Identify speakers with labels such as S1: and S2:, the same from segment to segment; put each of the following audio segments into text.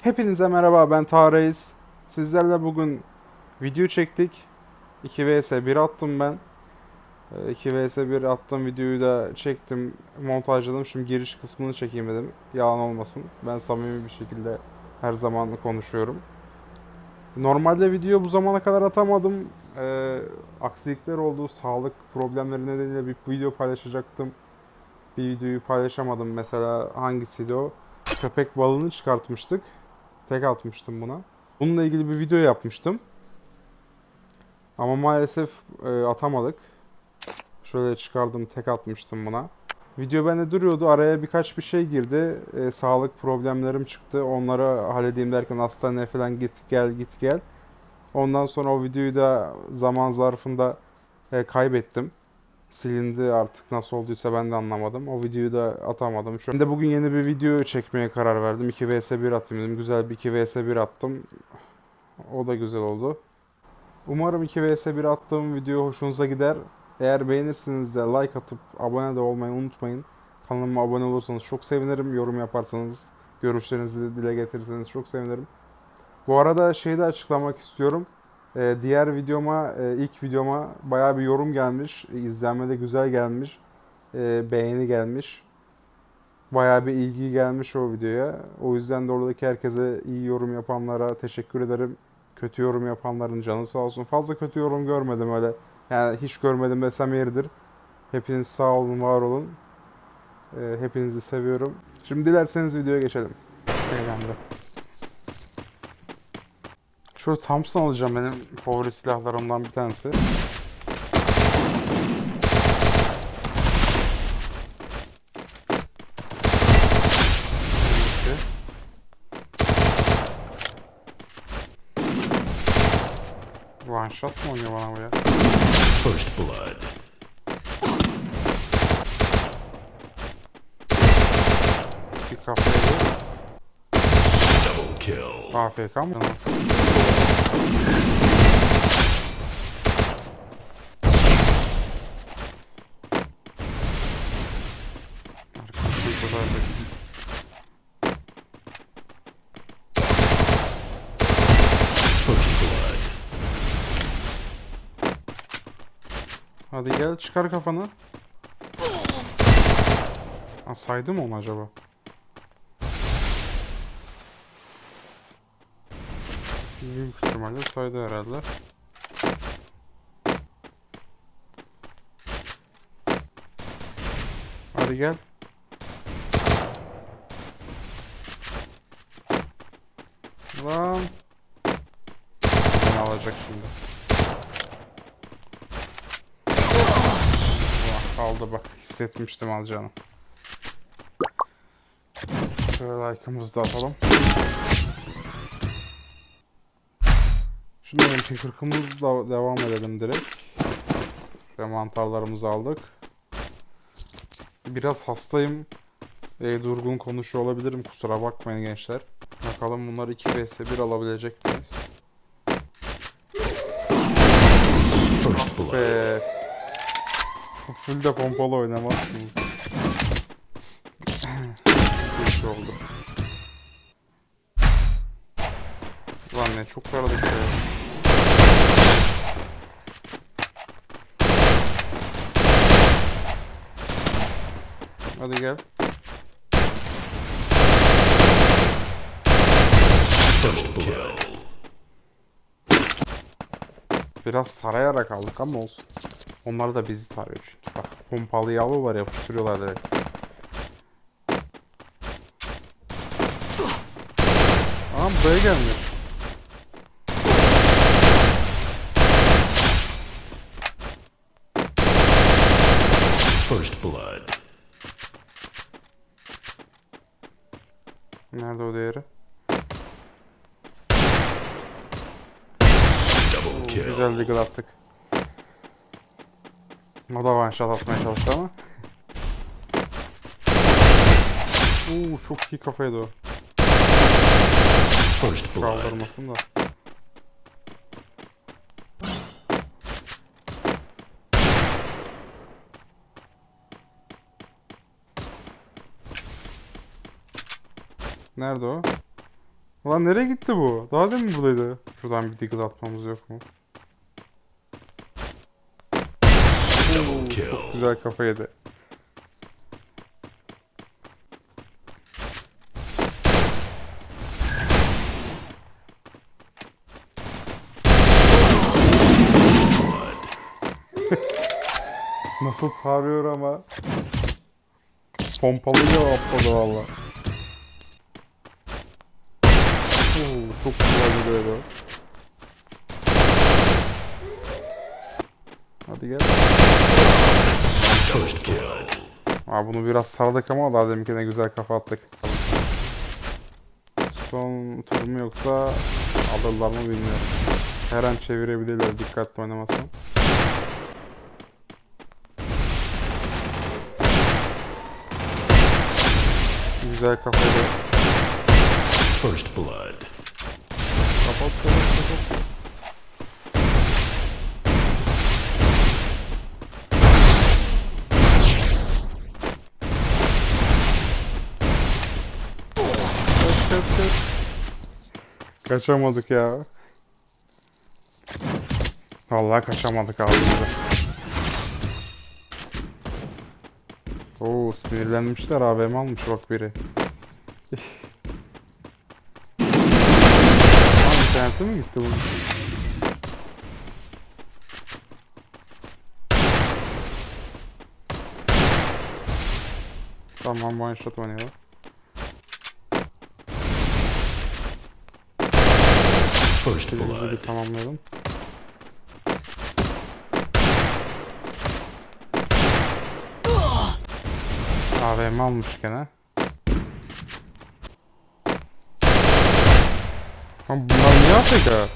S1: Hepinize merhaba ben Tarayız. Sizlerle bugün video çektik. 2 vs 1 attım ben. Ee, 2 vs 1 attım videoyu da çektim, montajladım. Şimdi giriş kısmını çekeyim dedim. Yalan olmasın. Ben samimi bir şekilde her zaman konuşuyorum. Normalde video bu zamana kadar atamadım. Ee, aksilikler oldu. Sağlık problemleri nedeniyle bir video paylaşacaktım. Bir videoyu paylaşamadım. Mesela hangisiydi o? Köpek balığını çıkartmıştık. Tek atmıştım buna. Bununla ilgili bir video yapmıştım. Ama maalesef e, atamadık. Şöyle çıkardım tek atmıştım buna. Video bende duruyordu. Araya birkaç bir şey girdi. E, sağlık problemlerim çıktı. Onları halledeyim derken hastaneye falan git gel git gel. Ondan sonra o videoyu da zaman zarfında e, kaybettim. Silindi artık nasıl olduysa ben de anlamadım. O videoyu da atamadım. Şu anda bugün yeni bir video çekmeye karar verdim. 2 vs 1 atayım dedim. Güzel bir 2 vs 1 attım. O da güzel oldu. Umarım 2 vs 1 attığım video hoşunuza gider. Eğer beğenirseniz de like atıp abone de olmayı unutmayın. Kanalıma abone olursanız çok sevinirim. Yorum yaparsanız, görüşlerinizi de dile getirirseniz çok sevinirim. Bu arada şeyi de açıklamak istiyorum. Ee, diğer videoma, e, ilk videoma bayağı bir yorum gelmiş. E, İzlenme de güzel gelmiş. E, beğeni gelmiş. Bayağı bir ilgi gelmiş o videoya. O yüzden de oradaki herkese iyi yorum yapanlara teşekkür ederim. Kötü yorum yapanların canı sağ olsun. Fazla kötü yorum görmedim öyle. Yani hiç görmedim desem yeridir. Hepiniz sağ olun, var olun. E, hepinizi seviyorum. Şimdi dilerseniz videoya geçelim. Eğlendi. Şu Thompson alacağım benim favori silahlarımdan bir tanesi. One shot mı oynuyor bana bu ya?
S2: First blood.
S1: Bir kafaya bir
S2: Double kill.
S1: AFK mı? Arkadaşım bu kadar da-
S2: First blood.
S1: Hadi gel çıkar kafanı. Ha, saydı mı onu acaba? Büyük ihtimalle saydı herhalde. Hadi gel. Lan. Beni alacak şimdi. Aldı bak hissetmiştim alacağını. Şöyle like'ımızı da atalım. Şimdi önce kırkımızla devam edelim direkt. Ve mantarlarımızı aldık. Biraz hastayım. E, durgun konuşuyor olabilirim kusura bakmayın gençler. Bakalım bunlar 2 vs 1 alabilecek miyiz?
S2: First blood.
S1: Full de pompalı oynamazsınız. Kötü oldu. Ulan ne çok aradık ya. Hadi gel. Biraz sarayarak aldık ama olsun. Onlar da bizi tarıyor çünkü. Bak pompalıyı alıyorlar yapıştırıyorlar direkt. Aa buraya gelmiyor.
S2: First blood.
S1: Nerede o?
S2: Double kill.
S1: Güzel deagle attık. O da one shot atmaya çalıştı ama. Oo çok iyi kafaydı o. Kaldırmasın da. Nerede o? Ulan nereye gitti bu? Daha demin buradaydı. Şuradan bir deagle atmamız yok mu?
S2: Kill.
S1: Güzel kafa yedi. Nasıl tarıyor ama. Pompalıyla atladı valla. Çok güzel bir duelo. Hadi gel.
S2: First kill.
S1: Aa, bunu biraz sardık ama daha deminkine güzel kafa attık. Son tur mu yoksa alırlar mı bilmiyorum. Her an çevirebilirler dikkatli oynamazsan. Güzel kafayla
S2: First blood.
S1: kapat kapat. Kaçamadık ya. Vallahi kaçamadık ağzımıza. Oo sinirlenmişler AVM almış bak biri. Lan internete mi gitti bu? Tamam one shot oynuyor.
S2: First blood.
S1: tamamlayalım. AVM almış gene. Ama bunlar niye AFK?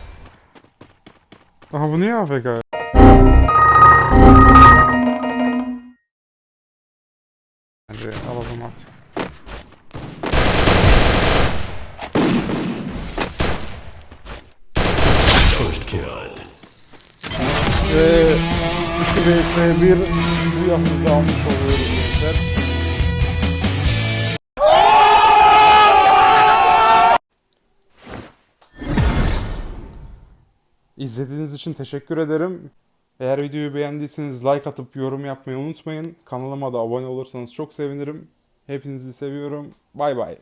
S1: Aha bu niye AFK?
S2: First kill.
S1: Ve 2 vs 1 bu yapımızı almış oluyoruz gençler. İzlediğiniz için teşekkür ederim. Eğer videoyu beğendiyseniz like atıp yorum yapmayı unutmayın. Kanalıma da abone olursanız çok sevinirim. Hepinizi seviyorum. Bay bay.